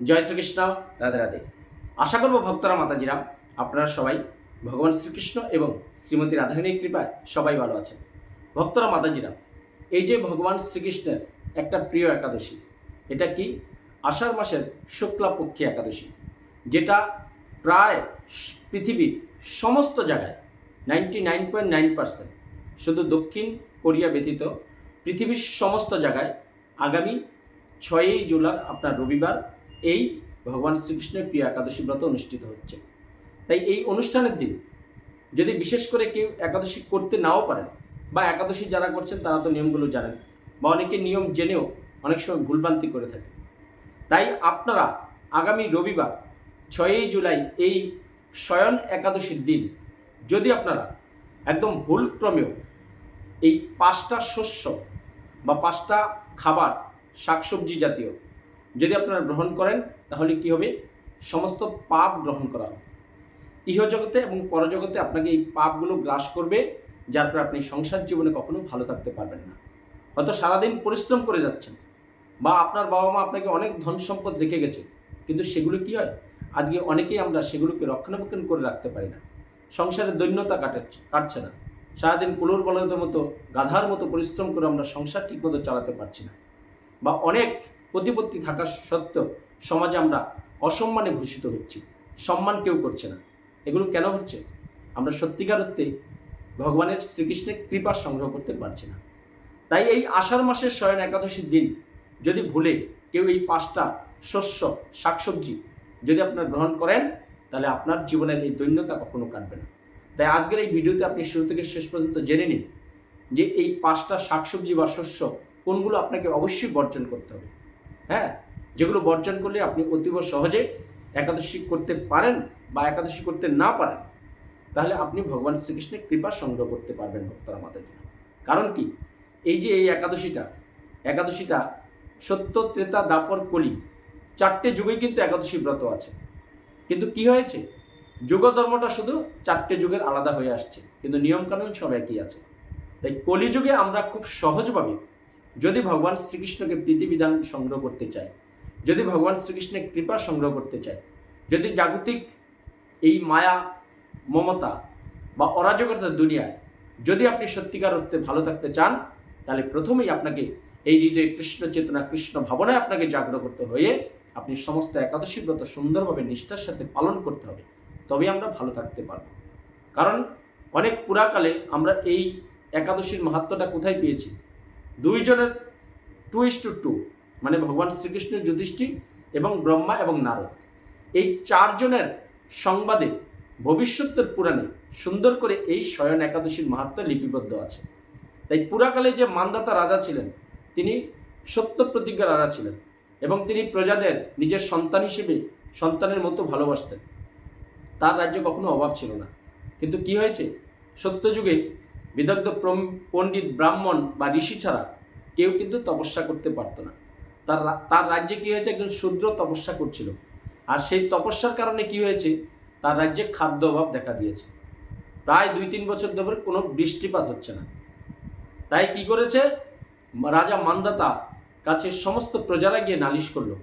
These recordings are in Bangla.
জয় শ্রীকৃষ্ণ, রাধে রাধে। আশা করব ভক্তরা, মাতাজিরা, আপনারা সবাই ভগবান শ্রীকৃষ্ণ এবং শ্রীমতী রাধারানীর কৃপায় সবাই ভালো আছেন। ভক্তরা, মাতাজিরা, এই যে ভগবান শ্রীকৃষ্ণের একটা প্রিয় একাদশী, এটা কি আষাঢ় মাসের শুক্লাপক্ষী একাদশী, যেটা প্রায় পৃথিবীর সমস্ত জায়গায় ninety nine point nine percent শুধু দক্ষিণ কোরিয়া ব্যতীত পৃথিবীর সমস্ত জায়গায় আগামী ছয়ই জুলাই, আপনার রবিবার এই ভগবান শ্রীকৃষ্ণের প্রিয় একাদশী ব্রত অনুষ্ঠিত হচ্ছে। তাই এই অনুষ্ঠানের দিন যদি বিশেষ করে কেউ একাদশী করতে নাও পারেন বা একাদশী যারা করছেন তারা তো নিয়মগুলো জানেন বা অনেকে নিয়ম জেনেও অনেক সময় ভুলভ্রান্তি করে থাকে। তাই আপনারা আগামী রবিবার ছয়ই জুলাই এই শয়ন একাদশীর দিন যদি আপনারা একদম ভুলক্রমেও এই পাঁচটা শস্য বা পাঁচটা খাবার, শাকসবজি জাতীয় যদি আপনারা গ্রহণ করেন, তাহলে কি হবে? সমস্ত পাপ গ্রহণ করা হবে। ইহজগতে এবং পরজগতে আপনাকে এই পাপগুলো গ্রাস করবে, যার ফলে আপনি সংসার জীবনে কখনো ভালো থাকতে পারবেন না। হয়তো সারাদিন পরিশ্রম করে যাচ্ছেন বা আপনার বাবা মা আপনাকে অনেক ধন সম্পদ রেখে গেছে, কিন্তু সেগুলো কি হয়? আজকে অনেকেই আমরা সেগুলোকে রক্ষণাবেক্ষণ করে রাখতে পারি না। সংসারে দৈন্যতা কাটাচ্ছে কাটছে না। সারাদিন কুলোর বলদের মতো, গাধার মতো পরিশ্রম করে আমরা সংসার ঠিকমতো চালাতে পারছি না। বা অনেক প্রতিপত্তি থাকা সত্ত্বেও সমাজে আমরা অসম্মানে ভূষিত হচ্ছি। সম্মান কেউ করছে না। এগুলো কেন হচ্ছে? আমরা সত্যিকার ভগবানের শ্রীকৃষ্ণের কৃপা সংগ্রহ করতে পারছি না। তাই এই আষাঢ় মাসের শয়ন একাদশীর দিন যদি ভুলে কেউ এই পাঁচটা শস্য, শাকসবজি যদি আপনার গ্রহণ করেন, তাহলে আপনার জীবনের এই দৈন্যতা কখনো কাটবে না। তাই আজকের এই ভিডিওতে আপনি শুরু থেকে শেষ পর্যন্ত জেনে নিন যে এই পাঁচটা শাকসবজি বা শস্য কোনগুলো আপনাকে অবশ্যই বর্জন করতে হবে। হ্যাঁ যেগুলো বর্জন করলে আপনি অতীব সহজে একাদশী করতে পারেন বা একাদশী করতে না পারেন, তাহলে আপনি ভগবান শ্রীকৃষ্ণের কৃপা সংগ্রহ করতে পারবেন ভক্তরা মাতাজি কারণ কি? এই যে এই একাদশীটা একাদশীটা সত্য, ত্রেতা, দাপর, কলি, চারটে যুগে কিন্তু একাদশী ব্রত আছে। কিন্তু কি হয়েছে? যুগ ধর্মটা শুধু চারটে যুগের আলাদা হয়ে আসছে, কিন্তু নিয়মকানুন সব একই আছে। তাই কলিযুগে আমরা খুব সহজভাবে যদি ভগবান শ্রীকৃষ্ণকে প্রীতিবিধান সংগ্রহ করতে চায়, যদি ভগবান শ্রীকৃষ্ণের কৃপা সংগ্রহ করতে চায়, যদি জাগতিক এই মায়া, মমতা বা অরাজকতার দুনিয়ায় যদি আপনি সত্যিকার অর্থে ভালো থাকতে চান, তাহলে প্রথমেই আপনাকে এই হৃদয়ে কৃষ্ণ চেতনা, কৃষ্ণ ভাবনায় আপনাকে জাগ্রত করতে হয়ে আপনি সমস্ত একাদশী ব্রত সুন্দরভাবে নিষ্ঠার সাথে পালন করতে হবে। তবে আমরা ভালো থাকতে পারব। কারণ অনেক পুরাকালে আমরা এই একাদশীর মাহাত্মটা কোথায় পেয়েছি? দুইজনের টু ইস টু টু মানে ভগবান শ্রীকৃষ্ণ যুধিষ্ঠির এবং ব্রহ্মা এবং নারদ। এই চারজনের সংবাদে ভবিষ্যতের পুরাণে সুন্দর করে এই শয়ন একাদশীর মাহাত্ম লিপিবদ্ধ আছে। তাই পুরাকালে যে মানদাতা রাজা ছিলেন, তিনি সত্য প্রতিজ্ঞা রাজা ছিলেন এবং তিনি প্রজাদের নিজের সন্তান হিসেবে সন্তানের মতো ভালোবাসতেন। তার রাজ্যে কখনো অভাব ছিল না। কিন্তু কি হয়েছে? সত্যযুগে বিদগ্ধ পণ্ডিত ব্রাহ্মণ বা ঋষি ছাড়া কেউ কিন্তু তপস্যা করতে পারতো না। তার তার রাজ্যে কী হয়েছে? একজন শূদ্র তপস্যা করছিল। আর সেই তপস্যার কারণে কি হয়েছে? তার রাজ্যে খাদ্য অভাব দেখা দিয়েছে। প্রায় দুই তিন বছর ধরে কোনো বৃষ্টিপাত হচ্ছে না। তাই কি করেছে? রাজা মান্দাতা কাছে সমস্ত প্রজারা গিয়ে নালিশ করল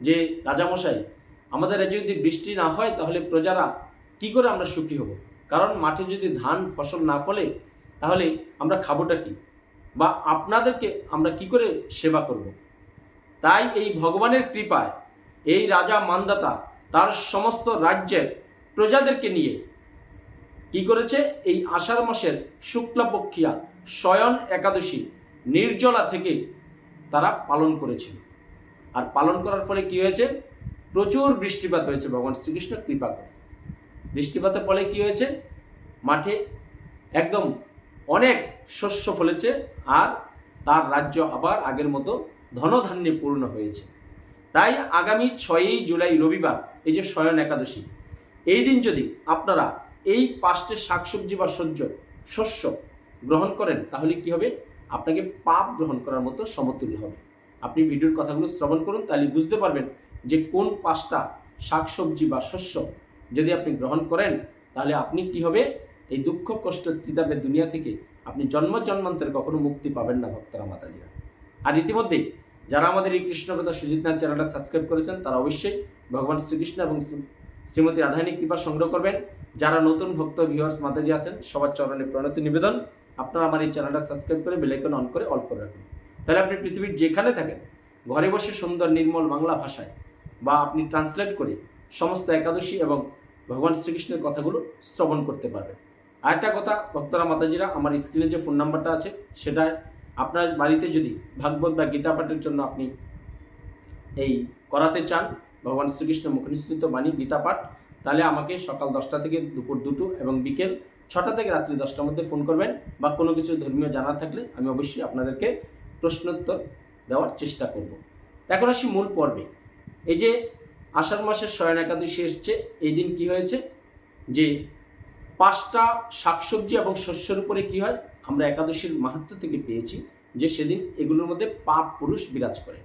যে, রাজামশাই, আমাদের রাজ্যে যদি বৃষ্টি না হয়, তাহলে প্রজারা কি করে আমরা সুখী হব? কারণ মাঠে যদি ধান ফসল না ফলে তাহলে আমরা খাবোটা কি? বা আপনাদেরকে আমরা কি করে সেবা করব? তাই এই ভগবানের কৃপায় এই রাজা মান্দাতা তার সমস্ত রাজ্যের প্রজাদেরকে নিয়ে কি করেছে? এই আষাঢ় মাসের শুক্লাপক্ষিয়া শয়ন একাদশী নির্জলা থেকে তারা পালন করেছিল আর পালন করার ফলে কি হয়েছে? প্রচুর বৃষ্টিপাত হয়েছে, ভগবান শ্রীকৃষ্ণ কৃপা করে। বৃষ্টিপাতের ফলে কি হয়েছে? মাঠে একদম অনেক শস্য ফলেছে আর তার রাজ্য আবার আগের মতো ধনধান্যে পূর্ণ হয়েছে। তাই আগামী ছয়ই জুলাই রবিবার, এই যে শয়ন একাদশী, এই দিন যদি আপনারা এই পাঁচটি শাকসবজি বা সহ্য শস্য গ্রহণ করেন, তাহলে কি হবে? আপনাকে পাপ গ্রহণ করার মতো সমতুল্য হবে। আপনি ভিডিওর কথাগুলো শ্রবণ করুন, তাহলে বুঝতে পারবেন যে কোন পাঁচটা শাকসবজি বা শস্য যদি আপনি গ্রহণ করেন, তাহলে আপনি কি হবে? এই দুঃখ, কষ্ট ত্রিতাপের দুনিয়া থেকে আপনি জন্ম, জন্মান্তরে কখনো মুক্তি পাবেন না, ভক্তরা, মাতাজিরা। আর ইতিমধ্যেই যারা আমাদের এই কৃষ্ণকথা সুজিত নাথ চ্যানেলটা সাবস্ক্রাইব করেছেন, তারা অবশ্যই ভগবান শ্রীকৃষ্ণ এবং শ্রী- শ্রীমতী রাধারানী কৃপা সংগ্রহ করবেন। যারা নতুন ভক্ত ভিউয়ার্স মাতাজি আছেন, সবার চরণে প্রণতি নিবেদন। আপনারা আমার এই চ্যানেলটা সাবস্ক্রাইব করে বেলাইকন অন করে অল করে রাখুন। তাহলে আপনি পৃথিবীর যেখানে থাকেন, ঘরে বসে সুন্দর, নির্মল বাংলা ভাষায় বা আপনি ট্রান্সলেট করে সমস্ত একাদশী এবং ভগবান শ্রীকৃষ্ণের কথাগুলো শ্রবণ করতে পারবেন। আরেকটা কথা, ভক্তরা মাতাজিরা, আমার স্ক্রিনে যে ফোন নাম্বারটা আছে, সেটা আপনার বাড়িতে যদি ভাগবত বা গীতা পাঠের জন্য আপনি এই করাতে চান, ভগবান শ্রীকৃষ্ণ মুখনিসৃত বাণী, গীতা পাঠ, তাহলে আমাকে সকাল দশটা থেকে দুপুর দুটো এবং বিকেল ছটা থেকে রাত্রি দশটার মধ্যে ফোন করবেন বা কোনো কিছু ধর্মীয় জানা থাকলে আমি অবশ্যই আপনাদেরকে প্রশ্নোত্তর দেওয়ার চেষ্টা করব। এখন আসি মূল পর্বে। এই যে আষাঢ় মাসের শয়ন একাদশী এসছে, এই দিন কি হয়েছে? যে পাঁচটা শাকসবজি এবং শস্যের উপরে কি হয়? আমরা একাদশীর মাহাত্ম থেকে পেয়েছি যে সেদিন এগুলোর মধ্যে পাপ পুরুষ বিরাজ করে।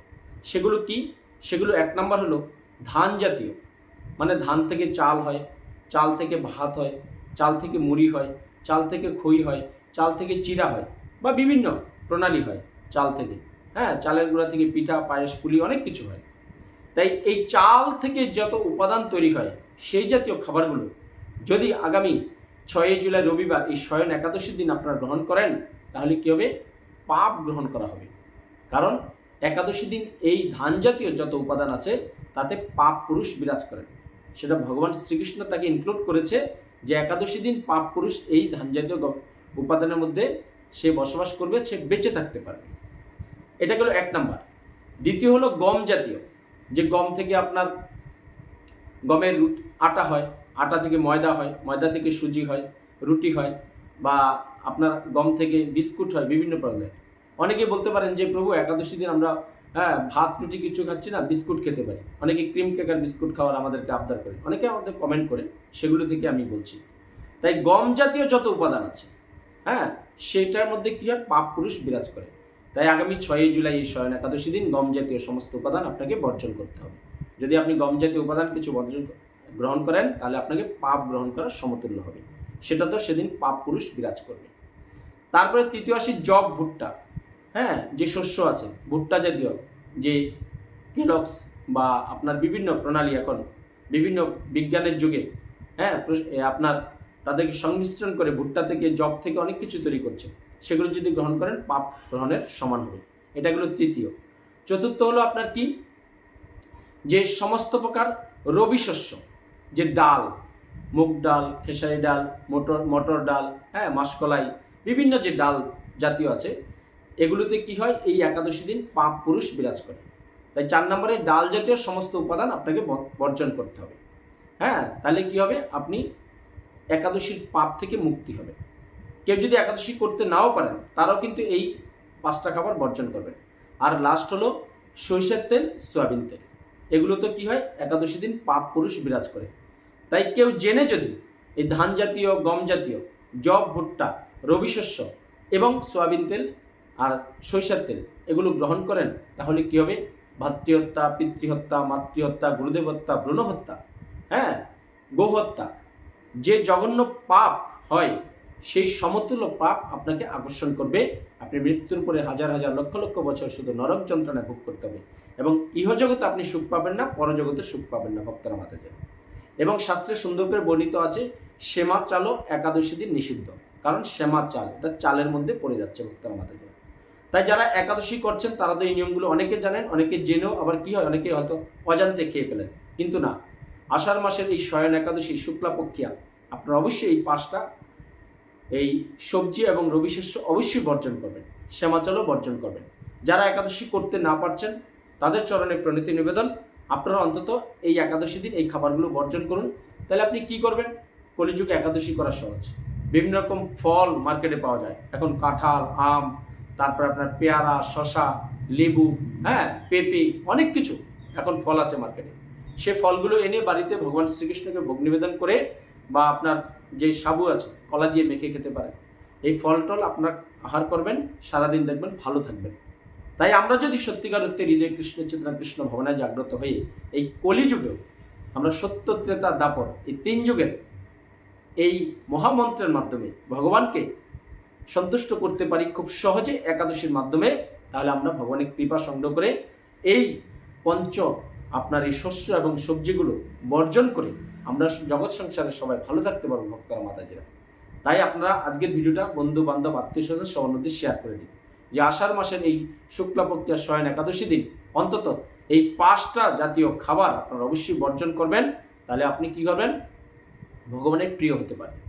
সেগুলো কি? সেগুলো এক নম্বর হলো ধান জাতীয়। মানে ধান থেকে চাল হয়, চাল থেকে ভাত হয়, চাল থেকে মুড়ি হয়, চাল থেকে খই হয়, চাল থেকে চিরা হয় বা বিভিন্ন প্রণালী হয় চাল থেকে। হ্যাঁ চালের গুঁড়া থেকে পিঠা, পায়েস, পুলি অনেক কিছু হয়। তাই এই চাল থেকে যত উপাদান তৈরি হয়, সেই জাতীয় খাবারগুলো যদি আগামী ছয়ই জুলাই রবিবার এই শয়ন একাদশীর দিন আপনারা গ্রহণ করেন, তাহলে কী হবে? পাপ গ্রহণ করা হবে। কারণ একাদশী দিন এই ধান জাতীয় যত উপাদান আছে, তাতে পাপ পুরুষ বিরাজ করেন। সেটা ভগবান শ্রীকৃষ্ণ তাকে ইনক্লুড করেছে যে একাদশী দিন পাপ পুরুষ এই ধান জাতীয় উপাদানের মধ্যে সে বসবাস করবে, সে বেঁচে থাকতে পারবে। এটা গেল এক নাম্বার। দ্বিতীয় হলো গম জাতীয়। যে গম থেকে আপনার গমের আটা হয় আটা থেকে ময়দা হয়, ময়দা থেকে সুজি হয়, রুটি হয় বা আপনার গম থেকে বিস্কুট হয় বিভিন্ন প্রকারের। অনেকে বলতে পারেন যে, প্রভু, একাদশী দিন আমরা হ্যাঁ ভাত, রুটি কিছু খাচ্ছি না, বিস্কুট খেতে পারি। অনেকে ক্রিম কেক আর বিস্কুট খাওয়ার আমাদেরকে আবদার করে। অনেকে আমাদের কমেন্ট করে, সেগুলো থেকে আমি বলছি। তাই গম জাতীয় যত উপাদান আছে হ্যাঁ সেটার মধ্যে কী হয়? পাপ পুরুষ বিরাজ করে। তাই আগামী ছয়ই জুলাই এই শয়ন একাদশী দিন গম জাতীয় সমস্ত উপাদান আপনাকে বর্জন করতে হবে। যদি আপনি গম জাতীয় উপাদান কিছু বর্জন গ্রহণ করেন, তাহলে আপনাকে পাপ গ্রহণ করার সমতুল্য হবে। সেটা তো সেদিন পাপ পুরুষ বিরাজ করবে। তারপরে তৃতীয় আসি জব ভুট্টা। হ্যাঁ যে শস্য আছে, ভুট্টা জাতীয়, যে কেলক্স বা আপনার বিভিন্ন প্রণালী এখন, বিভিন্ন বিজ্ঞানের যুগে হ্যাঁ আপনার তাদেরকে সংমিশ্রণ করে ভুট্টা থেকে, জব থেকে অনেক কিছু তৈরি করছে। সেগুলো যদি গ্রহণ করেন, পাপ গ্রহণের সমান হবে। এটা হলো তৃতীয়। চতুর্থ হলো আপনার কি? যে সমস্ত প্রকার রবি শস্য। যে ডাল, মুগ ডাল, খেসারি ডাল, মটর মটর ডাল হ্যাঁ মাসকলাই, বিভিন্ন যে ডাল জাতীয় আছে, এগুলোতে কি হয়? এই একাদশী দিন পাপ পুরুষ বিরাজ করে। তাই চার নম্বরে ডাল জাতীয় সমস্ত উপাদান আপনাকে বর্জন করতে হবে। হ্যাঁ তাহলে কি হবে? আপনি একাদশীর পাপ থেকে মুক্তি হবে কেউ যদি একাদশী করতে নাও পারেন, তারাও কিন্তু এই পাঁচটা খাবার বর্জন করবেন। আর লাস্ট হলো সরিষার তেল, সয়াবিন তেল। এগুলো তো কী হয়? একাদশী দিন পাপ পুরুষ বিরাজ করে। তাই কেউ জেনে যদি এই ধান জাতীয়, গম জাতীয় জব ভুট্টা, রবি শস্য এবং সয়াবিন তেল আর সরিষার তেল এগুলো গ্রহণ করেন, তাহলে কী হবে? ভাতৃহত্যা, পিতৃহত্যা, মাতৃহত্যা গুরুদেব হত্যা ভ্রূণ হত্যা হ্যাঁ গোহত্যা। যে জঘন্য পাপ হয়, সেই সমতুল্য পাপ আপনাকে আকর্ষণ করবে। আপনি মৃত্যুর পরে হাজার হাজার, লক্ষ লক্ষ বছর শুধু নরক যন্ত্রণা ভোগ করতে হবে এবং ইহজগতে আপনি সুখ পাবেন না, পরজগতে সুখ পাবেন না, ভক্তরা মাতা যায়। এবং শাস্ত্রে সুন্দর করে বর্ণিত আছে, শ্যামা চালও একাদশী দিন নিষিদ্ধ। কারণ শ্যামা চাল, এটা চালের মধ্যে পড়ে যাচ্ছে ভক্তরা মাতা যায় তাই যারা একাদশী করছেন, তারা তো এই নিয়মগুলো অনেকে জানেন, অনেকে জেনেও আবার কি হয়, অনেকে হয়তো অজান্তে খেয়ে ফেলেন। কিন্তু না, আষাঢ় মাসের এই শয়ন একাদশী, শুক্লা পক্ষিয়া, আপনারা অবশ্যই এই পাঁচটা, এই সবজি এবং রবি শস্য অবশ্যই বর্জন করবেন শ্যামাচলও বর্জন করবেন। যারা একাদশী করতে না পারছেন, তাদের চরণে প্রণীতি নিবেদন। আপনারা অন্তত এই একাদশী দিন এই খাবারগুলো বর্জন করুন। তাহলে আপনি কি করবেন? কলিযুগে একাদশী করা সহজ। বিভিন্ন রকম ফল মার্কেটে পাওয়া যায়। এখন কাঁঠাল, আম, তারপর আপনার পেয়ারা শশা লেবু হ্যাঁ পেঁপে, অনেক কিছু এখন ফল আছে মার্কেটে। সে ফলগুলো এনে বাড়িতে ভগবান শ্রীকৃষ্ণকে ভোগ নিবেদন করে বা আপনার যে সাবু আছে, কলা দিয়ে মেখে খেতে পারেন। এই ফল টল আপনার আহার করবেন, সারাদিন দেখবেন, ভালো থাকবেন। তাই আমরা যদি সত্যিকার অর্থে হৃদয় কৃষ্ণ, চেতনা কৃষ্ণ, ভবনায় জাগ্রত হয়ে এই কলিযুগেও আমরা সত্য, ত্রেতা, দাপর এই তিন যুগের এই মহামন্ত্রের মাধ্যমে ভগবানকে সন্তুষ্ট করতে পারি খুব সহজে একাদশীর মাধ্যমে, তাহলে আমরা ভগবানের কৃপা সংগ্রহ করে এই পঞ্চ আপনার এই শস্য এবং সবজিগুলো বর্জন করে আমরা জগৎ সংসারে সবাই ভালো থাকতে পারব, ভক্তরা, মাতাজিরা। তাই আপনারা আজকের ভিডিওটা বন্ধু বান্ধব আত্মীয় স্বজন সবার মধ্যে শেয়ার করে দিন। যে আষাঢ় মাসের এই শুক্লাপক্ষিয়া শয়ন একাদশী দিন, অন্তত এই পাঁচটা জাতীয় খাবার আপনারা অবশ্যই বর্জন করবেন। তাহলে আপনি কি করবেন? ভগবানের প্রিয় হতে পারবেন।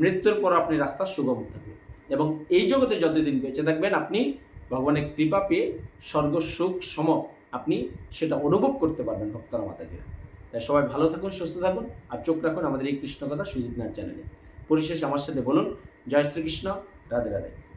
মৃত্যুর পর আপনি রাস্তা সুগম থাকবেন এবং এই জগতে যতদিন বেঁচে থাকবেন, আপনি ভগবানের কৃপা পেয়ে স্বর্গ, সুখ, সম আপনি সেটা অনুভব করতে পারবেন ভক্তরা, মাতাজিরা। তাই সবাই ভালো থাকুন, সুস্থ থাকুন আর চোখ রাখুন আমাদের এই কৃষ্ণকথা সুজিত নাথ চ্যানেলে। পরিশেষে আমার সাথে বলুন, জয় শ্রীকৃষ্ণ, রাধে রাধে।